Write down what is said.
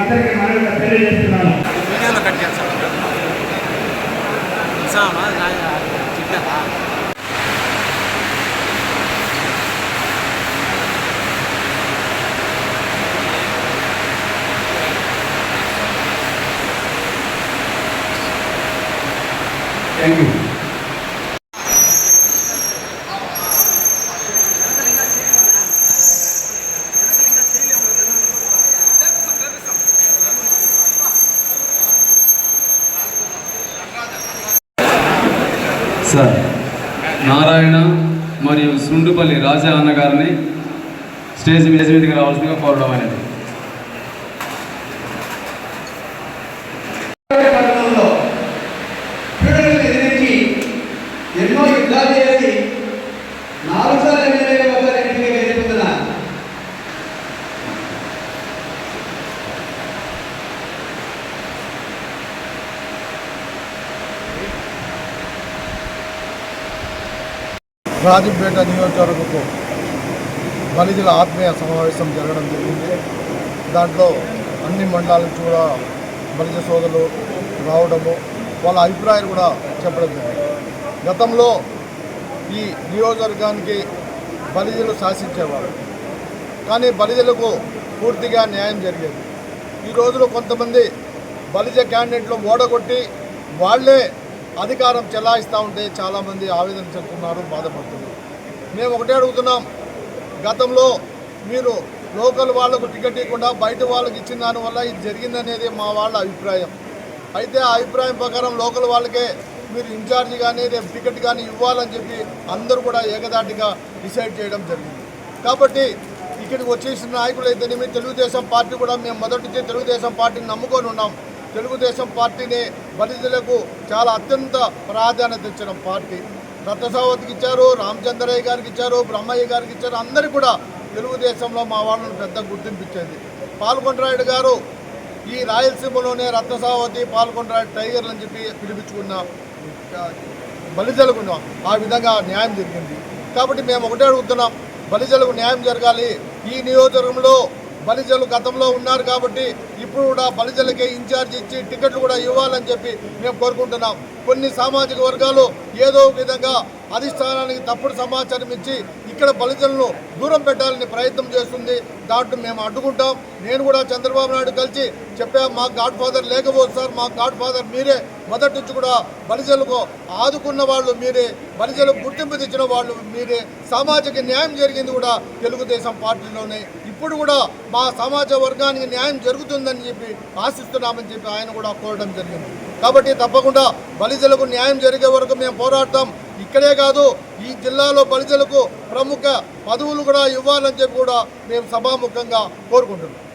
ಪತ್ರಿಕೆ ಮರಗಳ ಬೇರೆ ಎತ್ತಿರಲ್ಲ Thank you. సార్ నారాయణ మరియు సుండుపల్లి రాజా అన్నగారిని స్టేజ్ మీదకి రావాల్సిందిగా కోరడం అనేది. ఎన్నో యుద్ధాలు చేసి నాలుగు సార్లు రాజంపేట నియోజకవర్గపు బలిజల ఆత్మీయ సమావేశం జరగడం జరిగింది. దాంట్లో అన్ని మండలాల నుంచి కూడా బలిజ సోదరులు రావడము వాళ్ళ అభిప్రాయాలు కూడా చెప్పడం జరిగింది. గతంలో ఈ నియోజకవర్గానికి బలిజలు శాసించేవారు. కానీ బలిజలకు పూర్తిగా న్యాయం జరిగేది. ఈ రోజులో కొంతమంది బలిజ క్యాండిడేట్లు ఓడగొట్టి వాళ్ళే అధికారం చెలాయిస్తూ ఉంటే చాలామంది ఆవేదన చెందుతున్నారు బాధపడుతున్నారు. మేము ఒకటే అడుగుతున్నాం గతంలో మీరు లోకల్ వాళ్ళకు టికెట్ ఇవ్వకుండా బయట వాళ్ళకి ఇచ్చిన దానివల్ల ఇది జరిగిందనేది మా వాళ్ళ అభిప్రాయం. అయితే ఆ అభిప్రాయం ప్రకారం లోకల్ వాళ్ళకే మీరు ఇన్ఛార్జ్ కానీ రేపు టికెట్ కానీ ఇవ్వాలని చెప్పి అందరూ కూడా ఏకదాటిగా డిసైడ్ చేయడం జరిగింది. కాబట్టి ఇక్కడికి వచ్చేసిన నాయకులు అయితేనేమి తెలుగుదేశం పార్టీ కూడా మేము మొదటి నుంచి తెలుగుదేశం పార్టీని నమ్ముకొని ఉన్నాం. తెలుగుదేశం పార్టీని బలిజలకు చాలా అత్యంత ప్రాధాన్యత ఇచ్చిన పార్టీ. దత్తసావతికి ఇచ్చారు రామచంద్రయ్య గారికి ఇచ్చారు బ్రహ్మయ్య గారికి ఇచ్చారు. అందరికీ కూడా తెలుగుదేశంలో మా వాళ్ళని పెద్ద గుర్తింపించింది ఇచ్చేది. పాల్గొండరాయుడు గారు ఈ రాయలసీమలోనే రత్నసావతి పాల్గొండరాయుడు టైగర్లు అని చెప్పి పిలిపించుకున్న బలిజలకు ఆ విధంగా న్యాయం జరిగింది. కాబట్టి మేము ఒకటే అడుగుతున్నాం బలిజలకు న్యాయం జరగాలి. ఈ నియోజకవర్గంలో బలిజలు గతంలో ఉన్నారు కాబట్టి ఇప్పుడు కూడా బలిజలకే ఇన్ఛార్జ్ ఇచ్చి టికెట్లు కూడా ఇవ్వాలని చెప్పి మేము కోరుకుంటున్నాం. కొన్ని సామాజిక వర్గాలు ఏదో ఒక విధంగా అధిష్టానానికి తప్పుడు సమాచారం ఇచ్చి ఇక్కడ బలిజలను దూరం పెట్టాలని ప్రయత్నం చేస్తుంది. దాంట్లో మేము అడ్డుకుంటాం. నేను కూడా చంద్రబాబు నాయుడు కలిసి చెప్పా మా గాడ్ ఫాదర్ లేకపోతే సార్ మా గాడ్ ఫాదర్ మీరే. మొదటి నుంచి కూడా బలిజలకు ఆదుకున్న వాళ్ళు మీరే. బలిజలకు గుర్తింపు తెచ్చిన వాళ్ళు మీరే. సామాజిక న్యాయం జరిగింది కూడా తెలుగుదేశం పార్టీలోనే. ఇప్పుడు కూడా మా సమాజ వర్గానికి న్యాయం జరుగుతుందని చెప్పి ఆశిస్తున్నామని చెప్పి ఆయన కూడా కోరడం జరిగింది. కాబట్టి తప్పకుండా బలిజలకు న్యాయం జరిగే వరకు మేము పోరాడతాం. ఇక్కడే కాదు ఈ జిల్లాలో ప్రజలకు ప్రముఖ పదవులు కూడా ఇవ్వాలని చెప్పి కూడా మేము సభాముఖంగా కోరుకుంటున్నాం.